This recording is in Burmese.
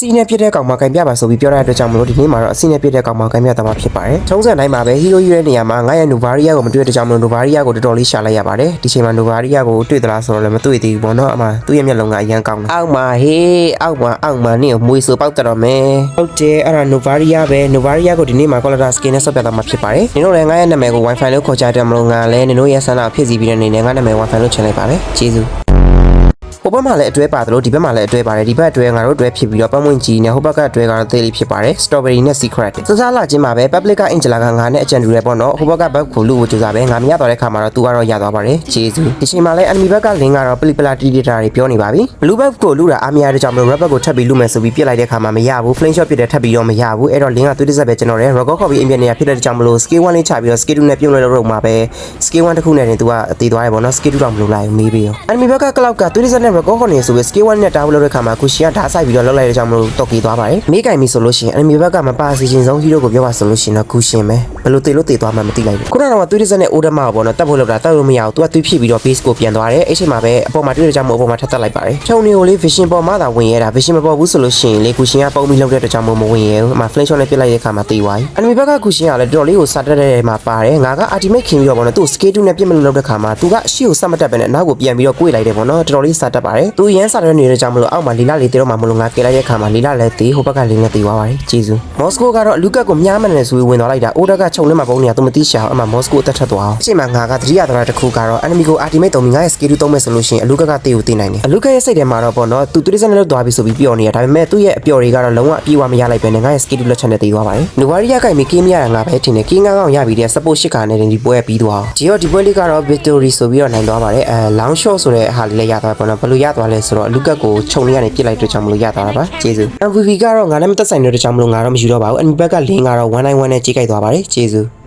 စီနဲ့ပြစ်တဲ့ကောင်မကင်ပြပါဆိုပြီးပြောတဲ့အတွက်ကြောင့်မလို့ဒီနေ့မှာတော့အစီနဲ့ပြစ်တဲ့ကောင်မကင်ပြသွားမှာဖြစ်ပါတယ်။ထုံးစံတိုင်းမှာပဲဟီးရိုကြီးရဲ့နေရာမှာငါရဲ့နူဗာရီယာကိုမတွေ့တဲ့ကြောင့်မလို့နူဗာရီယာကိုတော်တော်လေးရှာလိုက်ရပါတယ်။ဒီချိန်မှာနူဗာရီယာကိုတွေ့သလားဆိုတော့လည်းမတွေ့သေးဘူးပေါ့နော်။အမှသူ့ရဲ့မျက်လုံးကအရန်ကောင်းတယ်။အောက်မှာဟေးအောက်မှာအောက်မှာနင့်ကိုမွေးဆိုပေါက်တော့မယ်။ဟုတ်တယ်အဲ့ဒါနူဗာရီယာပဲနူဗာရီယာကိုဒီနေ့မှာကော်လာတာစကင်နဲ့ဆော့ပြသွားမှာဖြစ်ပါတယ်။နင်တို့လည်းငါရဲ့နာမည်ကို Wi-Fi လို့ခေါ်ကြတယ်မလို့ငါလည်းနင်တို့ရဲ့ဆန္ဒကိုဖြည့်ဆည်းပြီးတဲ့အနေနဲ့ငါနာမည် Wi-Fi လို့ချင်လိုက်ပါတယ်။ကျေးဇူး။ဟို ဘက်မှာလည်းအတွဲပါတယ်လို့ဒီဘက်မှာလည်းအတွဲပါတယ်ဒီဘက်အတွဲငါတို့အတွဲဖြစ်ပြီးတော့ပတ်မွင့်ကြီးနဲ့ဟိုဘက်ကအတွဲကတော့သေးလေးဖြစ်ပါတယ် strawberry နဲ့ secret စစားလာချင်းမှာပဲ public က angela ကငါနဲ့အကြံတူရဲပေါ့နော်ဟိုဘက်ကဘက်ကိုလူကိုကြိုးစားပဲငါမရတော့တဲ့ခါမှာတော့သူကတော့ရသွားပါတယ်ဂျေဇူးဒီချိန်မှာလည်း enemy ဘက်က link ကတော့ pli pla t data တွေပြောနေပါပြီ blue bug ကိုလူတာအားမရတဲ့ကြောင့်မလို့ red bug ကိုထပ်ပြီးလူမယ်ဆိုပြီးပြစ်လိုက်တဲ့ခါမှာမရဘူး flame shot ပြစ်တဲ့ထပ်ပြီးတော့မရဘူးအဲ့တော့ link ကသွေးတစ်ဆက်ပဲကျွန်တော်ရဲ့ record copy အင်ပြန်နေရဖြစ်တဲ့ကြောင့်မလို့ scale 1လေးချပြီးတော့ scale 2နဲ့ပြုံးလဲတော့မှာပဲ scale 1တစ်ခုနဲ့တင်သူကအသေးသွားတယ်ပေါ့နော် scale 2တော့မလုပ်လိုက်ဘူးမေးပြီးရော enemy ဘက်က cloud ကသွေးတစ်ဆက်နဲ့ record ခေါ်နေဆိုပြီး scale 1နဲ့တားလို့တဲ့ခါမှာကုရှင်ကဓာတ်ဆိုင်ပြီးတော့လောက်လိုက်တဲ့ကြောင့်မလို့တော့ကေသွားပါတယ်မေးကင်ပြီဆိုလို့ရှိရင် enemy ဘက်ကမပါစီခြင်းဆုံး hero ကိုပြောပါဆိုလို့ရှိရင်တော့ကုရှင်ပဲဘယ်လိုတေလို့တေသွားမှမသိလိုက်ဘူးခုနကတော့သွေးတစ်ဆက်နဲ့ order မှာပေါ့နော်တက်ဖို့လောက်တာတက်လို့မရဘူးသူကသွေးဖြစ်ပြီးတော့ base ကိုပြန်သွားတယ်အဲ့ချိန်မှာပဲအပေါ်မှာတွေ့တဲ့ကြောင့်မို့အပေါ်မှာထပ်တက်လိုက်ပါတယ်ထုံနေကိုလေး vision ပေါ်မှာသာဝင်ရတာ vision မပေါ်ဘူးဆိုလို့ရှိရင်လေကုရှင်ကပုံပြီးလောက်တဲ့အတွက်ကြောင့်မို့မဝင်ရဘူးအမှ flame shot နဲ့ပြစ်လိုက်တဲ့ခါမှာတေးသွားပြီ enemy ဘက်ကကုရှင်ကလည်းတော်တော်လေးကိုစတက်တဲ့မှာပါတယ်ငါက ultimate ခင်ပြီးတော့ပေါ့နော်သူ့ scale 2နဲ့ပြစ်မလို့လောက်တဲ့ခါမှာသူကအရှိကိုစမတက်ပဲနဲ့နောက်ကိုပြန်ပြီးတော့ကိုယ်လိုက်တယ်ပေါ့နော်တော်တော်လေးစတက်ပါတယ်သူရန်စတဲ့နေတဲ့ကြောင့်မလို့အောက်မှာလီလာလေးတေတော့မှမလို့ငါကဲလိုက်တဲ့ခါမှာလီလာလည်းတေးဟိုဘက်ကလင်းနဲ့တေးသွားပါတယ်ဂျေဇူးမော်စကိုကတော့လူကတ်ကိုမြားမနေဆိုပြီးဝင်သွားလိုက်တာအိုဒါကခြုံထဲမှာပုံနေတာသူမသိရှာအောင်အမှမော်စကိုအသက်ထက်သွားအောင်အချိန်မှာငါကသတိရတာတစ်ခုကတော့ enemy ကို ultimate တုံးပြီးငါရဲ့ scale 2သုံးမယ်ဆိုလို့ရှိရင်အလူကတ်ကတေးကိုတေးနိုင်တယ်အလူကတ်ရဲ့စိတ်ထဲမှာတော့ပေါ့နော်သူသူစက်နဲ့လောက်သွားပြီဆိုပြီးပြောနေရဒါပေမဲ့သူ့ရဲ့အပျော်တွေကတော့လုံးဝအပြေးဝမရလိုက်ပဲနဲ့ငါရဲ့ scale 2လက်ချက်နဲ့တေးသွားပါတယ်နူဝါရီယာကိုင်မီကင်းမရတာငါပဲထင်တယ်ကင်းကောင်းကောင်းရပြီတဲ့ support ရှစ်ခါနဲ့ဒီပွဲပြီးသွားအောင်ဂျီရောဒီပွဲလေးကတော့ victory ဆိုပြီးတော့နိုင်သွားပါတယ်အဲ long shot ဆိုတဲ့ဟာလေးလည်းရသွားပါတော့ဘယ်လိုရသွားလဲဆိုတော့လူကတ်ကိုခြုံလေးကနေပြစ်လိုက်တဲ့ကြောင့်မလို့ရသွားတာပါကျေးဇူး MVP ကတော့ငါလည်းမသက်ဆိုင်တဲ့ကြောင့်မလို့ငါတော့မယူတော့ပါဘူးအန်ဘက်ကလင်းကတော့191နဲ့ကြီးကြိုက်သွားပါတယ်ကျေးဇူး